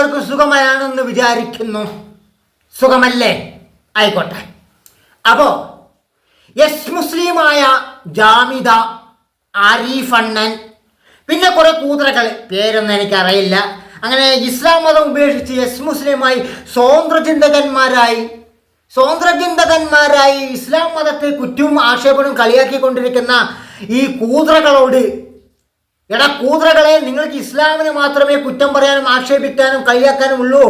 എല്ലാവർക്കും സുഖമായാണെന്ന് വിചാരിക്കുന്നു. സുഖമല്ലേ? ആയിക്കോട്ടെ. അപ്പോ യെസ് മുസ്ലിമായ ജാമിദ ആരിഫ് പിന്നെ കുറെ കൂതറകൾ പേരൊന്നും എനിക്കറിയില്ല. അങ്ങനെ ഇസ്ലാം മതം ഉപേക്ഷിച്ച് യെസ് മുസ്ലിമായി സ്വതന്ത്ര ചിന്തകന്മാരായി സ്വതന്ത്ര ചിന്തകന്മാരായി ഇസ്ലാം മതത്തെ കുറ്റവും ആക്ഷേപണവും കളിയാക്കിക്കൊണ്ടിരിക്കുന്ന ഈ കൂതറകളോട് എടാ കൂതറകളെ നിങ്ങൾക്ക് ഇസ്ലാമിന് മാത്രമേ കുറ്റം പറയാനും ആക്ഷേപിക്കാനും കളിയാക്കാനും ഉള്ളൂ.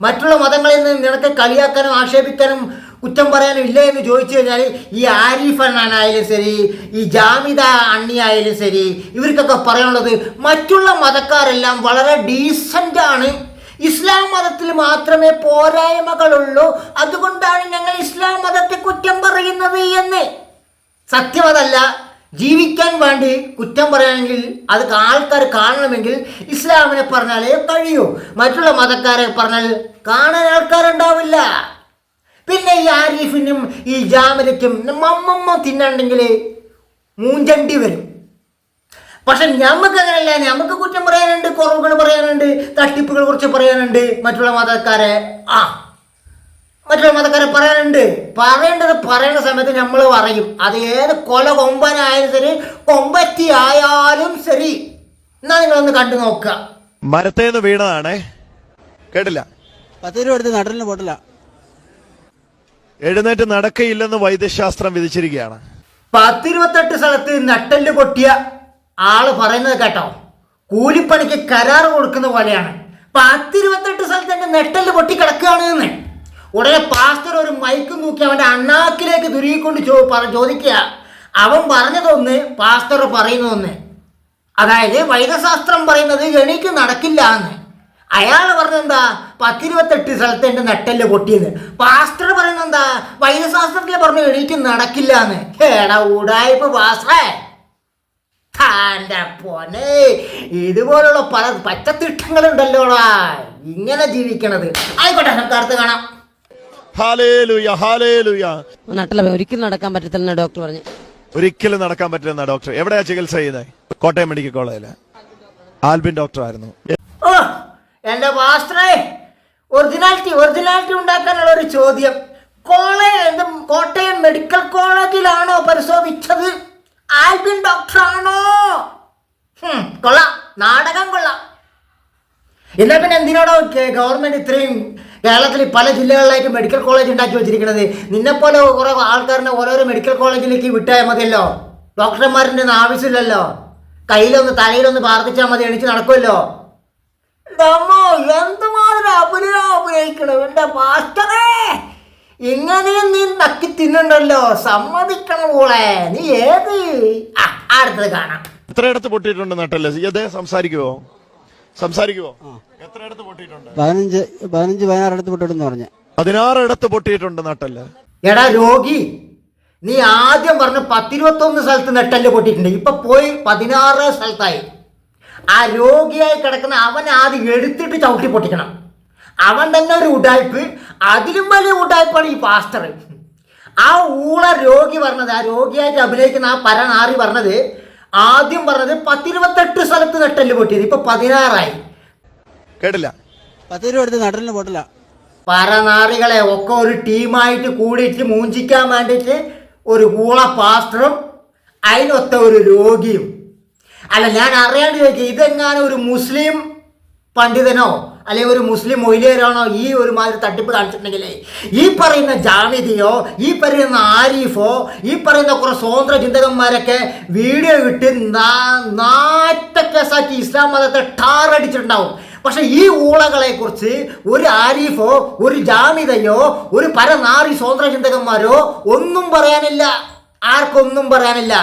മറ്റുള്ള മതങ്ങളിൽ നിന്ന് നിനക്ക് കളിയാക്കാനും ആക്ഷേപിക്കാനും കുറ്റം പറയാനും ഇല്ല എന്ന് ചോദിച്ചു കഴിഞ്ഞാൽ ഈ ആരിഫ് അണ്ണനായാലും ശരി ഈ ജാമിദ അണ്ണി ആയാലും ശരി ഇവർക്കൊക്കെ പറയാനുള്ളത് മറ്റുള്ള മതക്കാരെല്ലാം വളരെ ഡീസന്റ് ആണ്. ഇസ്ലാം മതത്തിൽ മാത്രമേ പോരായ്മകളുള്ളൂ. അതുകൊണ്ടാണ് ഞങ്ങൾ ഇസ്ലാം മതത്തെ കുറ്റം പറയുന്നത് എന്ന്. സത്യം അതല്ല ജീവിക്കാൻ വേണ്ടി കുറ്റം പറയാനെങ്കിൽ അത് ആൾക്കാർ കാണണമെങ്കിൽ ഇസ്ലാമിനെ പറഞ്ഞാലേ കഴിയൂ. മറ്റുള്ള മതക്കാരെ പറഞ്ഞാൽ കാണാൻ ആൾക്കാരുണ്ടാവില്ല. പിന്നെ ഈ ആരിഫിനും ഈ ജാമിലയ്ക്കും മമ്മമ്മ തിന്നണ്ടെങ്കിൽ മൂഞ്ചണ്ടി വരും. പക്ഷെ നമുക്ക് അങ്ങനെയല്ല. നമുക്ക് കുറ്റം പറയാനുണ്ട് കുറവുകൾ പറയാനുണ്ട് തട്ടിപ്പുകളെ കുറിച്ച് പറയാനുണ്ട്. മറ്റുള്ള മതക്കാരെ ആ. മറ്റുള്ള മതക്കാരെ പറയാനുണ്ട്. പറയേണ്ടത് പറയുന്ന സമയത്ത് നമ്മൾ പറയും. അത് ഏത് കൊല കൊമ്പനായാലും ശരി കൊമ്പറ്റി ആയാലും ശരി. എന്നാ നിങ്ങളൊന്ന് കണ്ടു നോക്കുക. മരത്തേന്ന് വീണതാണേ. കേട്ടില്ല. പത്ത് രൂപ എടുത്ത് നടലിന് പോട്ടില്ല എഴുന്നേറ്റ് നടക്കയില്ലെന്ന് വൈദ്യശാസ്ത്രം വിധിച്ചിരിക്കുകയാണ്. പത്തിരുപത്തെട്ട് സ്ഥലത്ത് നട്ടൽ പൊട്ടിയ ആൾ പറയുന്നത് കേട്ടോ. കൂലിപ്പണിക്ക് കരാർ കൊടുക്കുന്ന പോലെയാണ്. പത്തിരുപത്തെട്ട് സ്ഥലത്ത് എന്റെ നെട്ടൽ പൊട്ടി കിടക്കുകയാണ് എന്ന്. ഉടനെ പാസ്റ്റർ ഒരു മൈക്ക് നോക്കി അവന്റെ അണ്ണാക്കിലേക്ക് തുരുകിക്കൊണ്ട് ചോ ചോദിക്കുക. അവൻ പറഞ്ഞതൊന്ന് പാസ്റ്റർ പറയുന്നതൊന്ന്. അതായത് വൈദ്യശാസ്ത്രം പറയുന്നത് എനിക്ക് നടക്കില്ല എന്ന്. അയാൾ പറഞ്ഞെന്താ? പത്തിരുപത്തെട്ട് സ്ഥലത്ത് എന്റെ നെട്ടൽ പൊട്ടിയെന്ന്. പാസ്റ്റർ പറയുന്നെന്താ? വൈദ്യശാസ്ത്രത്തിൽ പറഞ്ഞു എനിക്ക് നടക്കില്ല എന്ന്. കേടാ ഉടായ്പ പാസ്റ്ററേ താന്റെ ഇതുപോലുള്ള പല പച്ചത്തിട്ടങ്ങളുണ്ടല്ലോടാ. ഇങ്ങനെ ജീവിക്കണത്. ആയിക്കോട്ടെ നമുക്ക് അടുത്ത് കാണാം. നട്ടല ഒരിക്കലും നടക്കാൻ പറ്റത്തില്ലെന്ന് ഡോക്ടർ പറഞ്ഞു. ഒരിക്കലും നടക്കാൻ പറ്റില്ലെന്ന ഡോക്ടർ. എവിടെയാ ചികിത്സ ചെയ്യുന്നത് കോട്ടയം മെഡിക്കൽ കോളേജിൽ. ആൽബിൻ ഡോക്ടർ ആയിരുന്നു ഓ എന്റെ പാസ്റ്ററേ ഒറിജിനാലിറ്റി ഒറിജിനാലിറ്റി ഉണ്ടാക്കാനുള്ള ഒരു ചോദ്യം. കോളേജ് കോട്ടയം മെഡിക്കൽ കോളേജിലാണോ പരിശോധിച്ചത്? ആൽബിൻ ഡോക്ടറാണോ? ഹും, കൊള്ളാം. നാടകം കൊള്ളാം. എന്നാ പിന്നെ എന്തിനാടോ ഗവൺമെന്റ് ഇത്രയും കേരളത്തിൽ പല ജില്ലകളിലായിട്ട് മെഡിക്കൽ കോളേജ് ഉണ്ടാക്കി വെച്ചിരിക്കുന്നത്. നിന്നെപ്പോലെ കുറെ ആൾക്കാരനെ ഓരോരോ മെഡിക്കൽ കോളേജിലേക്ക് വിട്ടാൽ മതിയല്ലോ. ഡോക്ടർമാരുടെ ഒന്നും ആവശ്യമില്ലല്ലോ. കയ്യിലൊന്ന് തലയിലൊന്ന് പ്രാർത്ഥിച്ചാൽ മതി എണീച്ച് നടക്കുമല്ലോ എന്തുമാതിരി നീ നക്കി തിന്നുണ്ടല്ലോ. സമ്മതിക്കണം മോളെ. നീ ഏത്? അടുത്തത് കാണാം. എത്രയിടത്ത് പൊട്ടിയിട്ടുണ്ട് നട്ടൽ ഇതേ സംസാരിക്കുവോ? സംസാരിക്കുവോ എത്രയിടത്ത് പൊട്ടിയിട്ടുണ്ട്? പതിനഞ്ച് പതിനഞ്ച് പതിനാറ് അടുത്ത് പൊട്ടിട്ടെന്ന് പറഞ്ഞ. പതിനാറിടത്ത് പൊട്ടിയിട്ടുണ്ട് നട്ടൽ എടാ രോഗി നീ ആദ്യം പറഞ്ഞ പത്തിരുപത്തൊന്ന് സ്ഥലത്ത് നെട്ടൽ പൊട്ടിയിട്ടുണ്ട്. ഇപ്പൊ പോയി പതിനാറ് സ്ഥലത്തായി. ആ രോഗിയായി കിടക്കുന്ന അവൻ ആദ്യം എടുത്തിട്ട് ചവിട്ടി പൊട്ടിക്കണം. അവൻ തന്നെ ഒരു ഉടായ്പ് അതിലും വലിയ ഉടായ്പാണ് ഈ പാസ്റ്റർ ആ ഊള രോഗി പറഞ്ഞത് ആ രോഗിയായിട്ട് അഭിനയിക്കുന്ന ആ പരനാറി പറഞ്ഞത് ആദ്യം പറഞ്ഞത് പത്തിരുപത്തെട്ട് സ്ഥലത്ത് നെട്ടൽ പൊട്ടിയത്. ഇപ്പൊ പതിനാറായി. കേട്ടില്ല. പത്തിരുപത് നടൽ പൊട്ടില്ല. പരനാറികളെ ഒക്കെ ഒരു ടീമായിട്ട് കൂടിയിട്ട് മൂഞ്ചിക്കാൻ വേണ്ടിയിട്ട് ഒരു കൂള പാസ്റ്ററും അതിനൊത്ത ഒരു രോഗിയും. അല്ല ഞാൻ അറിയാണ്ട് ചോദിക്കുക ഇതെങ്ങാനും ഒരു മുസ്ലിം പണ്ഡിതനോ അല്ലെങ്കിൽ ഒരു മുസ്ലിം മൊയിലേരാണോ ഈ ഒരുമാതിരി തട്ടിപ്പ് കാണിച്ചിട്ടുണ്ടെങ്കിൽ ഈ പറയുന്ന ജാമിതിയോ ഈ പറയുന്ന ആരിഫോ ഈ പറയുന്ന കുറേ സ്വതന്ത്ര ചിന്തകന്മാരൊക്കെ വീഡിയോ ഇട്ട് നാറ്റ കേസാക്കി ഇസ്ലാം മതത്തെ ടാറടിച്ചിട്ടുണ്ടാവും. പക്ഷേ ഈ ഊളകളെ കുറിച്ച് ഒരു ആരിഫോ ഒരു ജാമിതയോ ഒരു പരനാറി സ്വതന്ത്ര ചിന്തകന്മാരോ ഒന്നും പറയാനില്ല. ആർക്കൊന്നും പറയാനില്ല.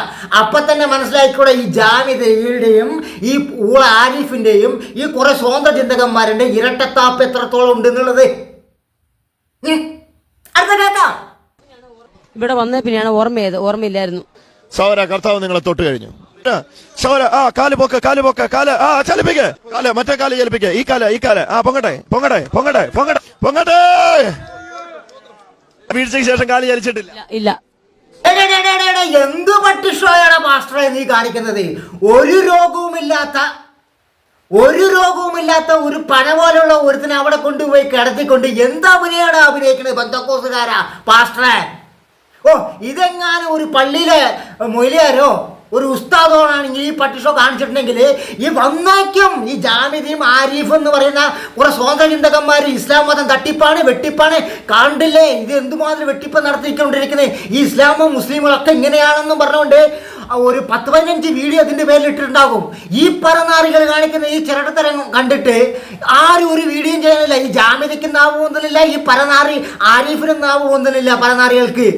അപ്പം തന്നെ മനസ്സിലാക്കിക്കൂടെ ഈ ജാമിതയുടെയും ഈ ഊള ആരിഫിന്റെയും ഈ കുറേ സ്വന്തം ചിന്തകന്മാരുടെ ഇരട്ടത്താപ്പ് എത്രത്തോളം ഉണ്ട് എന്നുള്ളത് അടുത്ത ഇവിടെ വന്ന പിന്നെയാണ് ഓർമ്മയത് ഓർമ്മയില്ലായിരുന്നു. സൗര കർത്താവ് നിങ്ങളെ തൊട്ട് കഴിഞ്ഞു. സൗര ആ കാൽ പോക്ക് കാൽ പോക്ക് കാൽ ആ ചലിപ്പിക്ക്. കാൽ മറ്റേ കാൽ ചലിപ്പിക്ക്. ഈ കാൽ ഈ കാൽ. ആ പൊങ്ങട്ടെ പൊങ്ങട്ടെ പൊങ്ങട്ടെ പൊങ്ങട്ടെ പൊങ്ങട്ടെ. വീഴ്ചയ്ക്ക് ശേഷം കാൽ ചലിച്ചിട്ടില്ല. ഇല്ല, എന്ത് പട്ടിഷോയാണ് മാസ്റ്ററെ നീ കാണിക്കുന്നത്? ഒരു രോഗവുമില്ലാത്ത ഒരു രോഗവുമില്ലാത്ത ഒരു പന പോലുള്ള ഒരുത്തിനെ അവിടെ കൊണ്ടുപോയി കിടത്തിക്കൊണ്ട് എന്താ അഭിനയാണ് അഭിനയിക്കുന്നത് ബന്ധക്കോസുകാരാ പാസ്റ്ററെ ഓ ഇതെങ്ങാനും ഒരു പള്ളിയിലെ മൊയിലാരോ ഒരു ഉസ്താദോണാണെങ്കിൽ ഈ പട്ടി ഷോ കാണിച്ചിട്ടുണ്ടെങ്കിൽ ഈ വന്നേക്കും ഈ ജാമിദിയും ആരിഫ് എന്ന് പറയുന്ന കുറെ സ്വതന്ത്ര ചിന്തകന്മാർ ഇസ്ലാം മതം തട്ടിപ്പാണ് വെട്ടിപ്പാണ്. കണ്ടില്ലേ? ഇത് എന്തുമാതിരി വെട്ടിപ്പ് നടത്തിക്കൊണ്ടിരിക്കുന്നത് ഈ ഇസ്ലാമും മുസ്ലിമുകളൊക്കെ ഇങ്ങനെയാണെന്നും പറഞ്ഞുകൊണ്ട് ഒരു പത്ത് പതിനഞ്ച് വീഡിയോ അതിന്റെ പേരിൽ ഇട്ടിട്ടുണ്ടാകും ഈ പറനാറികൾ കാണിക്കുന്ന ഈ ചിരട്ടത്തരം കണ്ടിട്ട് ആരും ഒരു വീഡിയോയും ചെയ്യുന്നില്ല. ഈ ജാമ്യതയ്ക്ക് നാവ് പോകുന്നില്ല ഈ പരനാറി ആരിഫിനും നാവ് പോകുന്നില്ല പരനാറികൾക്ക്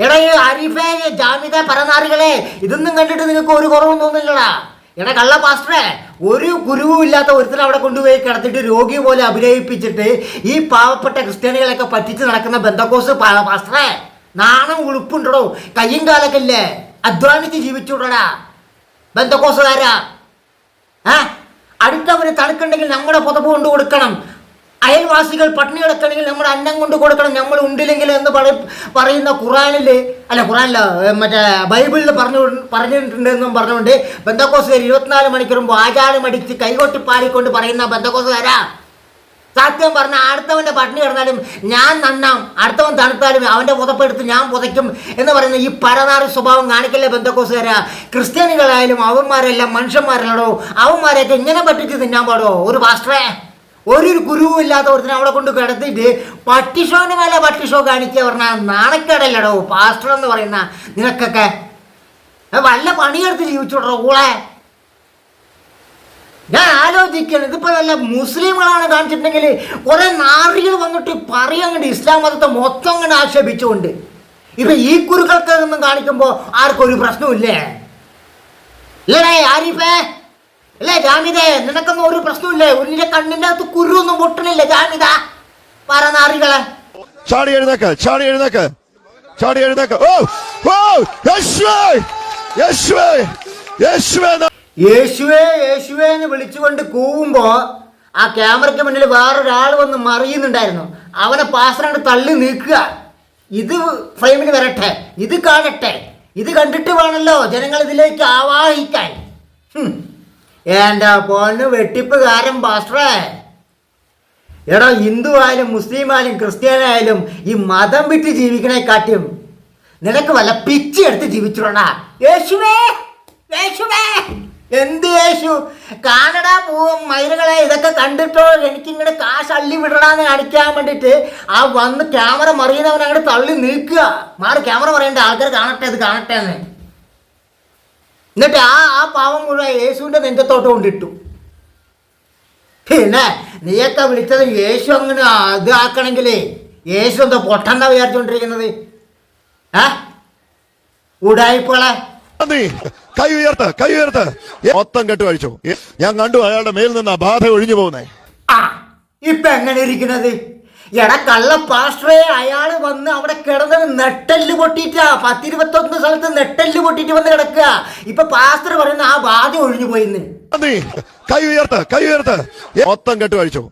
എടാ ഈ ആരിഫെ ജാമിത പരനാറികളെ ഇതൊന്നും കണ്ടിട്ട് നിങ്ങൾക്ക് ഒരു കുറവും തോന്നില്ലടാ. എടാ കള്ള പാസ്റ്ററെ ഒരു ഗുരുവും ഇല്ലാത്ത ഒരുത്തരം അവിടെ കൊണ്ടുപോയി കിടത്തിട്ട് രോഗി പോലെ അഭിനയിപ്പിച്ചിട്ട് ഈ പാവപ്പെട്ട ക്രിസ്ത്യാനികളെയൊക്കെ പറ്റിച്ച് നടക്കുന്ന ബന്ധക്കോസ് പാസ്റ്ററേ നാണം ഉളുപ്പുണ്ടോ കയ്യും കാലൊക്കെ ഇല്ലേ? അധ്വാനിച്ച് ജീവിച്ചുവിടടാ ബന്ധക്കോസുകാരാ. ഏ? അടുത്തവര് തണുക്കുണ്ടെങ്കിൽ നമ്മുടെ പുതപ്പ് കൊണ്ട് കൊടുക്കണം അയൽവാസികൾ പട്ടിണി കിടക്കണമെങ്കിൽ നമ്മൾ അന്നം കൊണ്ട് കൊടുക്കണം നമ്മൾ ഉണ്ടില്ലെങ്കിൽ എന്ന് പറയും പറയുന്ന ഖുറാനിൽ അല്ല ഖുറാനില്ല മറ്റേ ബൈബിളിൽ പറഞ്ഞു പറഞ്ഞിട്ടുണ്ട് എന്നും പറഞ്ഞുകൊണ്ട് ബന്ധക്കോസുകാർ ഇരുപത്തിനാല് മണിക്കൂർ മുമ്പ് ആചാരം അടിച്ച് കൈകൊട്ടി പാലിക്കൊണ്ട് പറയുന്ന ബന്ധക്കോസുകാരാ സത്യം പറഞ്ഞ അടുത്തവന്റെ പട്ടിണി കിടന്നാലും ഞാൻ നന്നാം അടുത്തവൻ തണുത്താലും അവന്റെ പുതപ്പെടുത്ത് ഞാൻ പുതയ്ക്കും എന്ന് പറയുന്ന ഈ പരനാറി സ്വഭാവം കാണിക്കല്ലേ ബന്ധക്കോസുകാരാ ക്രിസ്ത്യാനികളായാലും അവന്മാരെല്ലാം മനുഷ്യന്മാരല്ലോ അവന്മാരെയൊക്കെ ഇങ്ങനെ പറ്റിച്ച് തിന്നാൻ പാടോ ഒരു പാസ്റ്ററെ. ഒരു ഗുരുവും ഇല്ലാത്ത ഒരുത്തിനെ അവിടെ കൊണ്ട് കിടത്തിയിട്ട് പട്ടിഷോന് മേലെ പട്ടിഷോ കാണിക്കുക പറഞ്ഞാൽ നാണക്കേടല്ലടോ. പാസ്റ്റർ എന്ന് പറയുന്ന നിനക്കൊക്കെ. വല്ല പണിയെടുത്ത് ജീവിച്ചോടോ ഊളെ ഞാൻ ആലോചിക്കണം ഇതിപ്പോ നല്ല മുസ്ലിങ്ങളാണ് കാണിച്ചിട്ടുണ്ടെങ്കിൽ കുറെ നാറികൾ വന്നിട്ട് പറയങ്ങണ്ട് ഇസ്ലാം മതത്തെ മൊത്തം അങ്ങോട്ട് ആക്ഷേപിച്ചുകൊണ്ട്. ഇപ്പൊ ഈ കുരുക്കൾക്ക് ഒന്നും കാണിക്കുമ്പോ ആർക്കൊരു പ്രശ്നമില്ലേ ഇല്ലടേ ആരിഫേ അല്ലേ ജാമിതേ നിനക്കൊന്നും ഒരു പ്രശ്നമില്ലേ ഉന്നിന്റെ കണ്ണിന്റെ അകത്ത് കുരു ഒന്നും പൊട്ടണില്ല ജാമിത പറ ചാടി എഴുന്നേക്ക് ചാടി എഴുന്നേക്ക്. ചാടി എഴുന്നേക്ക്. ഓ ഓ യേശുവേ യേശുവേ യേശുവേ യേശുവേ യേശുവേ എന്ന് വിളിച്ചുകൊണ്ട് കൂവുമ്പോ ആ ക്യാമറയ്ക്ക് മുന്നിൽ വേറൊരാൾ വന്ന് മറിയുന്നുണ്ടായിരുന്നു. അവനെ പാസ്റ്റർ തള്ളി നീക്കുക. ഇത് ഫ്രെയിമിൽ വരട്ടെ. ഇത് കാണട്ടെ. ഇത് കണ്ടിട്ട് വേണമല്ലോ ജനങ്ങൾ ഇതിലേക്ക് ആവാഹിക്കാൻ. എന്റെ പൊണ്ണ് വെട്ടിപ്പുകാരൻ പാസ്റ്ററേ. എടാ ഹിന്ദു ആയാലും മുസ്ലിം ആയാലും ക്രിസ്ത്യാനായാലും ഈ മതം വിട്ട് ജീവിക്കണേ കാട്ടിയും നിനക്ക് വല്ല പിച്ചി എടുത്ത് ജീവിച്ചുടാ യേശുവേ യേശുവേ. എന്ത് യേശു? കാനഡ പോവും മയിലുകളെ ഇതൊക്കെ കണ്ടിട്ടോ? എനിക്കിങ്ങനെ കാശ് അള്ളി വിടടാന്ന് കാണിക്കാൻ വേണ്ടിയിട്ട് ആ വന്ന് ക്യാമറ മറിയുന്നവനങ്ങോട്ട് തള്ളി നീക്കുക. മാറി ക്യാമറ പറയണ്ട ആൾക്കാർ കാണട്ടെ അത് കാണട്ടെ എന്ന്. എന്നിട്ട് ആ ആ പാവം മുഴുവൻ യേശുവിന്റെ നെഞ്ചത്തോട്ട് കൊണ്ടിട്ടു പിന്നെ നീയൊക്കെ വിളിച്ചത് യേശു അങ്ങനെ ഇത് ആക്കണമെങ്കിലേ യേശു എന്താ പൊട്ടണ്ട വിചാരിച്ചോണ്ടിരിക്കുന്നത്. ഏ? ഉടായിപ്പോളെ കൈ ഉയർത്ത് കൈ ഉയർത്ത്. മൊത്തം കെട്ട് കഴിച്ചു. ഞാൻ കണ്ടു അയാളുടെ മേൽ നിന്ന് ആ ബാധ ഒഴിഞ്ഞു പോകുന്നേ. ആ ഇപ്പൊ എങ്ങനെ ഇരിക്കുന്നത്? എടാ കള്ള പാസ്റ്ററെ അയാൾ വന്ന് അവിടെ കിടന്നത് നെട്ടൽ പൊട്ടിയിട്ടാ. പത്തിരുപത്തൊന്ന് സ്ഥലത്ത് നെട്ടൽ പൊട്ടിയിട്ട് വന്ന് കിടക്കുക. ഇപ്പൊ പാസ്റ്റർ പറയുന്ന ആ ബാധ ഒഴിഞ്ഞു പോയിന്ന് കൈ ഉയർത്ത് കൈ ഉയർത്ത്. മൊത്തം കെട്ട് കഴിച്ചു.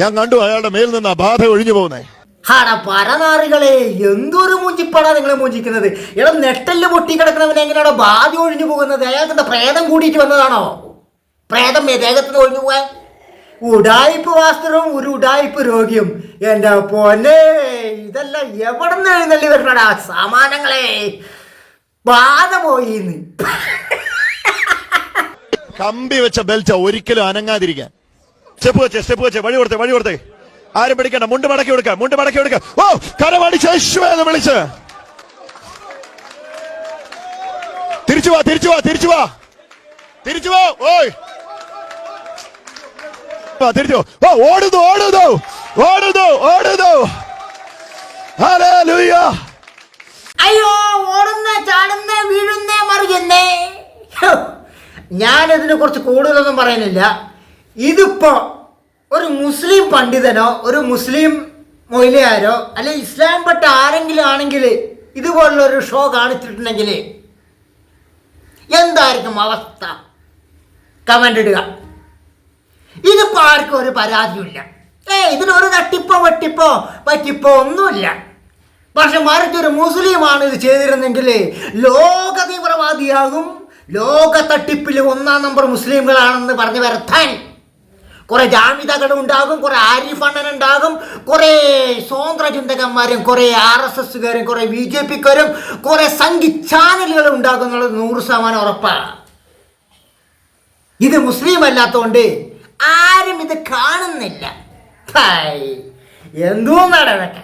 ഞാൻ കണ്ടു അയാളുടെ മേൽ നിന്ന് ആ ബാധ ഒഴിഞ്ഞു പോകുന്നേ. ഹാടാ പരനാറികളെ എന്തൊരു മൂഞ്ചിപ്പാടാ നിങ്ങൾ മൂഞ്ചിക്കുന്നത്. ഇട നെട്ടൽ പൊട്ടി കിടക്കുന്നവൻ എങ്ങനെയാണോ ബാധ ഒഴിഞ്ഞു പോകുന്നത്? അയാൾക്ക് പ്രേതം കൂടിയിട്ട് വന്നതാണോ? പ്രേതം ദേഹത്തിന് ഒഴിഞ്ഞു പോവാൻ ഉടായിപ്പ് വാസ്ത്രവും ഒരു ഉടായിപ്പ് രോഗിയും. എന്റെ പൊന്നെ ഇതെല്ലാം എവിടെ നിന്ന് എഴുന്നള്ളി വരണടാ സമാനങ്ങളെ? ബാധ കമ്പി വെച്ച ബെൽച്ച ഒരിക്കലും അനങ്ങാതിരിക്കാൻ. സ്റ്റെപ്പ് വെച്ചേ സ്റ്റെപ്പ് വെച്ചേ വഴി കൊടുത്തേ വഴി കൊടുത്തേ. ആരും പിടിക്കണ്ട മുണ്ട് മടക്കി കൊടുക്ക മുണ്ട് മടക്കി കൊടുക്ക. ഓ കരമടിച്ച് വിളിച്ച്. തിരിച്ചു വാ തിരിച്ചു വാ തിരിച്ചു വാ. തിരിച്ചു വാ ഓയ്. തിരിച്ചു. ഓ ഓടുന്നു ഓടുന്നു. ഓടുന്നു ഓടുന്നു. അയ്യോ ഓടുന്ന ചാടുന്ന മറിയുന്നേ. കുറിച്ച് കൂടുതലൊന്നും പറയുന്നില്ല. ഇതിപ്പോ ഒരു മുസ്ലിം പണ്ഡിതനോ ഒരു മുസ്ലിം മൊയിലയാരോ അല്ലെ ഇസ്ലാം പെട്ട ആരെങ്കിലും ആണെങ്കിൽ ഇതുപോലുള്ള ഒരു ഷോ കാണിച്ചിട്ടുണ്ടെങ്കിൽ എന്തായിരിക്കും അവസ്ഥ? കമന്റ് ഇടുക. ഇതിപ്പോ ആർക്കും ഒരു പരാതിയില്ല ഏ ഇതിനൊരു തട്ടിപ്പോ വെട്ടിപ്പോ പറ്റിപ്പോ ഒന്നുമില്ല. പക്ഷെ മറിച്ചൊരു മുസ്ലിമാണ് ഇത് ചെയ്തിരുന്നെങ്കിൽ ലോക തീവ്രവാദിയാകും ലോക തട്ടിപ്പിൽ ഒന്നാം നമ്പർ മുസ്ലിങ്ങളാണെന്ന് പറഞ്ഞു വരത്താൻ. കുറെ ജാമിതകൾ ഉണ്ടാകും കുറെ ആരിഫ് അണ്ണൻ ഉണ്ടാകും കുറെ സ്വതന്ത്ര ചിന്തകന്മാരും കുറെ ആർ എസ് എസ്സുകാരും കുറെ ബി ജെ പിക്കാരും കുറെ സംഘി ചാനലുകളും ഉണ്ടാകും എന്നുള്ളത് നൂറ് ശതമാനം ഉറപ്പാണ്. ഇത് മുസ്ലിം അല്ലാത്തതുകൊണ്ട് ആരും ഇത് കാണുന്നില്ല. ഹായ് എന്തോന്നാണ് അതൊക്കെ